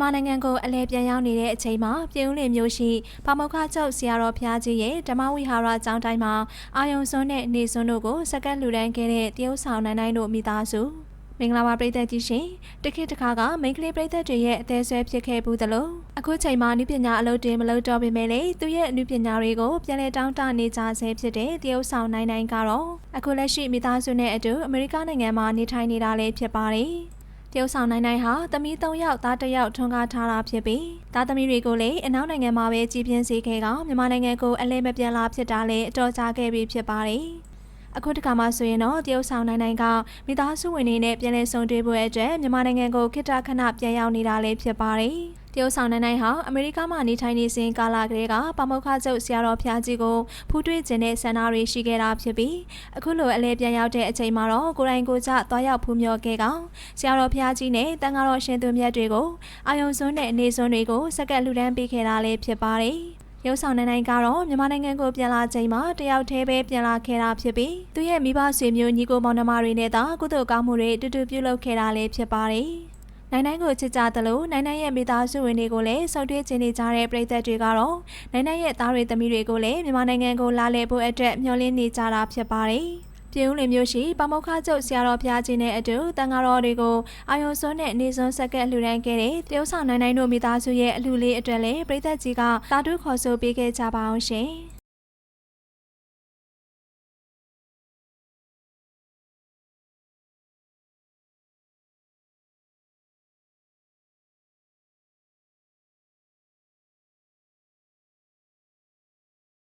မြန်မာနိုင်ငံကိုအလဲပြန်ရောက်နေတဲ့အချိန်မှာပြည်ဦးလင်မြို့ရှိပါမောက္ခချုပ်ဆရာတော်ဖျားကြီးရဲ့ဓမ္မဝိဟာရကျောင်းတိုင်းမှာအာယုံစွန်းနဲ့နေစွန်းတို့ကိုစက္ကန့်လူတန်းခဲ့တဲ့တရုတ်ဆောင်နိုင်နိုင်တို့မိသားစုမင်္ဂလာပါပြည်သက်ကြီးရှင်တခေတ်တခါကမိန်းကလေးပြည်သက်တွေရဲ့အသေးဆွဲဖြစ်ခဲ့ဘူးသလိုအခုချိန်မှာနုပညာအလုပ်တွေမလုပ်တော့ပေမဲ့လေသူရဲ့အနုပညာတွေကိုပြန်လည်တောင်းတနေကြဆဲဖြစ်တဲ့တရုတ်ဆောင်နိုင်နိုင်ကတော့အခုလက်ရှိမိသားစုနဲ့အတူအမေရိကနိုင်ငံမှာနေထိုင်နေတာလည်းဖြစ်ပါတယ် တရုတ်ဆောင်နိုင်နိုင်ဟာသမီး၃ယောက်သားတစ်ယောက်ထွန်းကားထားတာဖြစ်ပြီးသားသမီးတွေကိုလည်းအနောက်နိုင်ငံမှာပဲကြည်ပြင်းစေခဲ့ကမြန်မာနိုင်ငံကိုအလဲမပြန်လာဖြစ်တာလည်းအတော်ကြာခဲ့ပြီဖြစ်ပါတယ်။အခုတခါမှဆိုရင်တော့တရုတ်ဆောင်နိုင်နိုင်ကမိသားစုဝင်တွေနဲ့ပြန်လည်ဆုံတွေ့ဖို့အတွက်မြန်မာနိုင်ငံကိုခိတ္တခဏပြန်ရောက်နေတာလည်းဖြစ်ပါတယ်။ တရုတ်ဆောင်နိုင်နိုင်ဟာအမေရိကမှာနေထိုင်နေစဉ်ကာလကလေးကပမောက္ခချုပ်ဆရာတော်ဖျားကြီးကိုဖူးတွေ့ခြင်းနဲ့ဆန္ဒတွေရှိခဲ့တာဖြစ်ပြီးအခုလိုအလဲပြန်ရောက်တဲ့အချိန်မှာတော့ကိုယ်တိုင်ကိုယ်ကျသွားရောက်ဖူးမြော်ခဲ့ကောင်ဆရာတော်ဖျားကြီးနဲ့တန်ဃာတော်ရှင်သူမြတ်တွေကိုအာယုံစွန်းနဲ့အနေစွန်းတွေကိုစက္ကန့်လူတန်းပေးခဲ့တာလည်းဖြစ်ပါတယ်။ရုပ်ဆောင်နိုင်နိုင်ကတော့မြန်မာနိုင်ငံကိုပြန်လာချိန်မှာတယောက်တည်းပဲပြန်လာခဲ့တာဖြစ်ပြီးသူရဲ့မိဘဆွေမျိုးညီကိုမောင်နှမတွေနဲ့သာကုသိုလ်ကောင်းမှုတွေတူတူပြုလုပ်ခဲ့တာလည်းဖြစ်ပါတယ်။ နိုင်နိုင်ကိုချစ်ကြသလိုနိုင်နိုင်ရဲ့မိသားစုဝင်တွေကိုလည်းစောက်တွေ့ခြင်းနေကြတဲ့ပြည်သက်တွေကတော့နိုင်နိုင်ရဲ့သားတွေသမီးတွေကိုလည်းမြန်မာနိုင်ငံကိုလာလည်ဖို့အတွက်မျှော်လင့်နေကြတာဖြစ်ပါတယ်။ပြည်ဦးလင်မျိုးရှိပမောက္ခချုပ်ဆရာတော်ဖျားကြီးနဲ့အတူတန်ဃာတော်တွေကိုအာယုံစွန်းနဲ့နေစွန်းဆက်ကလှူဒန်းခဲ့တဲ့တရုတ်ဆောင်နိုင်နိုင်တို့မိသားစုရဲ့အလှူလေးအတွက်လည်းပြည်သက်ကြီးကတာတူခေါ်ဆိုပေးခဲ့ကြပါအောင်ရှင်။